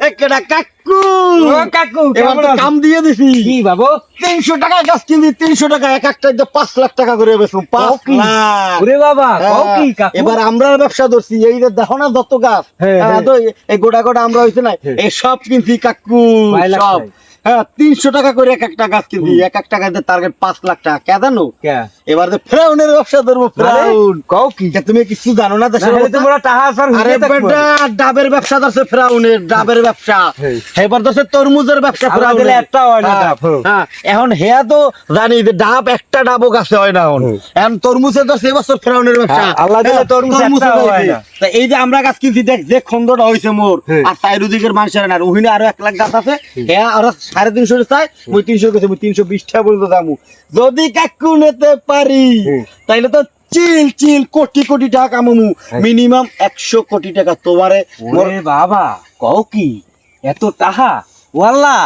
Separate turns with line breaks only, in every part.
একেডা কাকু।
ও কাকু
এবার তো কাম দিয়ে দিছি।
কি বাবু?
তিনশো টাকা গাছ কিনছি তিনশো টাকা এক একটা পাঁচ লাখ টাকা করে বেচুন পাঁচ
কি?
লাখ।
ওরে বাবা
হ্যাঁ,
কি
এবার আমরা ব্যবসা ধরছি এই যে দেখো না যত গাছ।
হ্যাঁ,
হ্যাঁ, এই গোটা গোটা আমরা হয়েছে না
এসব
এই সব কিনছি কাকু সব? হ্যাঁ তিনশো টাকা করে এক একটা গাছ কিনছি এক এক টাকা দিয়ে টার্গেট পাঁচ লাখ টাকা। কে জানো? এবার যে ফ্রাউনের ব্যবসা ধরবো ফ্রাউন।
কও কি?
তুমি কিছু জানো না দেশের
তোমরা টাকা
আরে বেটা ডাবের ব্যবসা ধরছে ফ্রাউনের ডাবের ব্যবসা।
হ্যাঁ।
এবার ধরছে তরমুজের ব্যবসা ফ্রাউনের।
একটা হয় না
হ্যাঁ,
ডাব, হ্যাঁ।
হ্যাঁ, এখন হেয়া তো জানি যে ডাব একটা ডাবও গাছে হয় না এখন। এখন তরমুজে ধরছে এবছর ফ্রাউনের ব্যবসা।
হ্যাঁ, আল্লাহ দিলে
হ্যাঁ,
তরমুজ হয় না।
এই যে আমরা গাছ কিনছি দেখ যে খন্দটা হয়েছে মোর
হ্যাঁ।
আর চাইরু দিকের মানুষের না ওহিনে আরও এক লাখ গাছ আছে। হ্যাঁ আর সাড়ে তিনশো চাই মুই তিনশো কেছে মুই তিনশো বিশ টাকা পর্যন্ত দামু। যদি কাকু নিতে পারি। তাইলে তো চিল চিল কোটি কোটি টাকা কামামু।
হ্যাঁ।
মিনিমাম একশো কোটি টাকা তোমারে।
বাবা কও কি? এত তাহা ওয়াল্লা।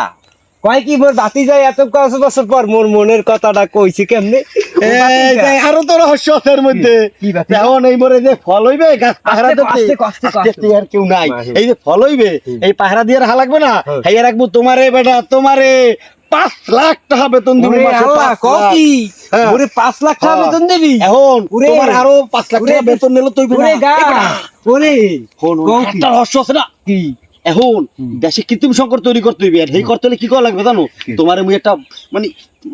কয় কি মোর বাতি যায় এত কত বছর পর মোর মনের কথাটা কইছি কেমনে? ও বাতি
এই
যায়।
যে আরও তো রহস্য আছে মধ্যে। এখন এই মরে যে ফল হইবে গাছ পাহারা দিতে
আস্তে, আস্তে,
আস্তে আস্তে। আর কেউ নাই। এই যে ফল হইবে এই পাহারা দিয়ে রাখা লাগবে না। এই রাখব তোমারে বেটা তোমারে পাঁচ লাখ টাকা বেতন দিব
ওরে।
হ্যাঁ।
ওরে পাঁচ লাখ টাকা
হ্যাঁ।
বেতন দিবি?
এখন তোমার আরও পাঁচ লাখ টাকা বেতন নিলে তুই
ওরে গা ওরে।
শোন
কও কি?
একটা রহস্য আছে না?
কি?
এখন দেশে কৃত্রিম সংকট তৈরি করতে হইবে। আর সেই করতে হলে কি করা লাগবে জানো? তোমার মুই একটা মানে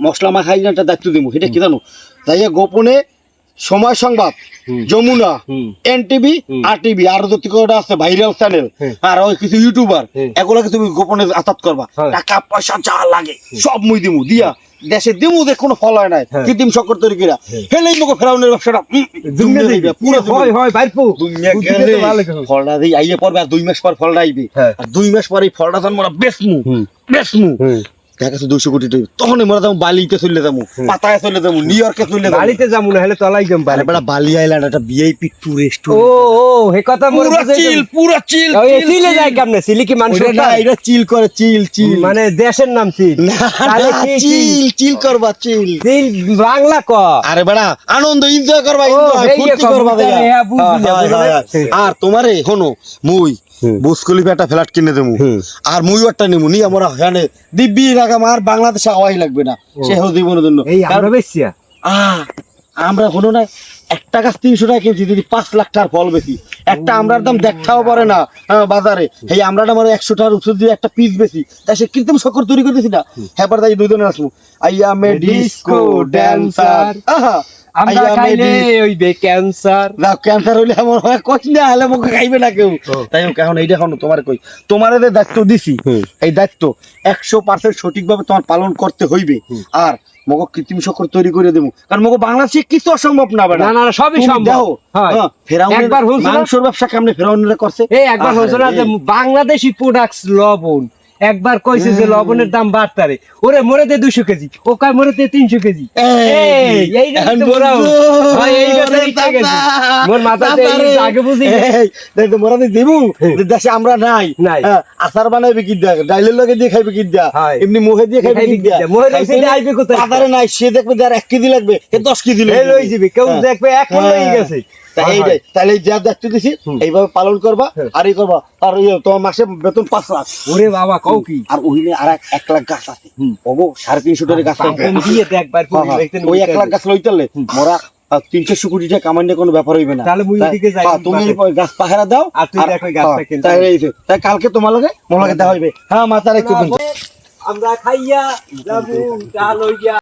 মশলা মাখাই না একটা দায়িত্ব দিব সেটা কি জানো? তাই গোপনে সময় সংবাদ যমুনা। এনটিভি আর টিভি আর যত কটা আছে ভাইরাল চ্যানেল আর ওই কিছু ইউটিউবার
হুম।
এগুলোকে তুমি গোপনে আতাত করবা
হ্যাঁ।
টাকা পয়সা যা লাগে সব মুই দিমু দিয়া দেশে দিমু যে কোনো ফল হয় নাই
হ্যাঁ।
কৃত্রিম সংকট তৈরি করা
হ্যাঁ।
হেলেই মগো ফেরাউনের ব্যবসাটা পুরো
হয় হয় বাইরপু।
ফলটা দিয়ে আইয়ে পড়বে আর দুই মাস পর ফলটা আইবে
হ্যাঁ।
আর দুই মাস পর এই ফলটা যখন মোরা বেসমু। বেসমু। দেখা যাচ্ছে দুইশো কোটি টাকা। তখন মোরা যাব বালিতে চলে যাব পাতায় চলে যাব নিউ ইয়র্কে চলে যাব।
বাড়িতে যাব না হলে তলাই বাড়ি
বালি। আইল্যান্ড একটা ভিআইপি টুরিস্ট
ও ও হে কথা
পুরো চিল পুরো চিল
ও, যায় কেমনে? সিলি কি মানুষ
না এটা চিল করে চিল চিল
মানে দেশের নাম?
চিল চিল করবা চিল
সিল বাংলা ক?
আরে বেড়া আনন্দ এনজয় করবা এনজয় ফুর্তি
হ্যাঁ।
আর তোমারে হনো মুই একটা ফ্ল্যাট কিনে দেবো। আর মুই একটা নেব নি আমরা এখানে দিব্যি বাংলাদেশে আওয়াই লাগবে না সে জীবনের জন্য।
আমরা
হলো না একটা গাছ তিনশো টাকা কিনছি যদি পাঁচ লাখ টাকার ফল বেশি। একটা আমরার দাম দেখাও পারে না বাজারে। এই আমরা আমার একশো টাকার উৎসব দিয়ে একটা পিস বেশি। তাই সে কৃত্রিম শক্কর তৈরি করতেছি না। হ্যাঁ তাই দুজনে আসব। I am a disco dancer আহা
আমরা
I am a
খাইলে ওই বে ক্যান্সার
না ক্যান্সার হইলে আমার হয় কচ না হলে মুখে খাইবে না কেউ। তাই হোক এখন এইটা এখন তোমার কই। তোমার যে দায়িত্ব দিছি এই দায়িত্ব একশো পার্সেন্ট সঠিকভাবে তোমার পালন করতে হইবে। আর মগো কৃত্রিম শক্কর তৈরি করে দেবো। কারণ মগো বাংলাদেশে কিছু অসম্ভব না
না, না, না, সবই সম্ভব। হয়। একবার
ব্যবসা কেমনে ফেরাউনেরা করছে?
এই একবার হচ্ছে যে বাংলাদেশি প্রোডাক্টস লবণ। একবার কইছে যে লবণের দাম বাড়তারে। ওরে মরে দে দুশো কেজি ও কয় মরে দে তিনশো কেজি।
আমরা নাই।
নাই।
হ্যাঁ, আচার বানাইবে কি দিয়া ডাইলের লগে দিয়ে খাইবে কি দিয়া? এমনি মুখে দিয়ে খাইবে কি দিয়া? বাজারে নাই সে দেখবে যার এক কেজি লাগবে দশ কেজি
এই লই যাবি কেউ
হ্যাঁ।
দেখবে এখন লই গেছে। হয়,
এইটাই। তাহলে যা দায়িত্ব দিছি এইভাবে পালন করবা
হ্যাঁ।
আর এই করবা। আর ইয়ে, তোমার মাসে বেতন পাঁচ লাখ।
ওরে বাবা কও কি?
আর ওইনে আর এক- এক লাখ গাছ আছে। ওগো সাড়ে তিনশো টাকা গাছ
দিয়ে দেখবার
হ্যাঁ, হ্যাঁ। ওই এক লাখ গাছ লইতালে মোরা তিনশো কোটি টাকা কামাইলে কোনো ব্যাপার হইবে না।
তাহলে
তুমি গাছ পাহারা দাও
আর তুই
কালকে তোমার লগে মোর লগে দেখা হইবে। হ্যাঁ মাথার একটু
আমরা খাইয়া যাব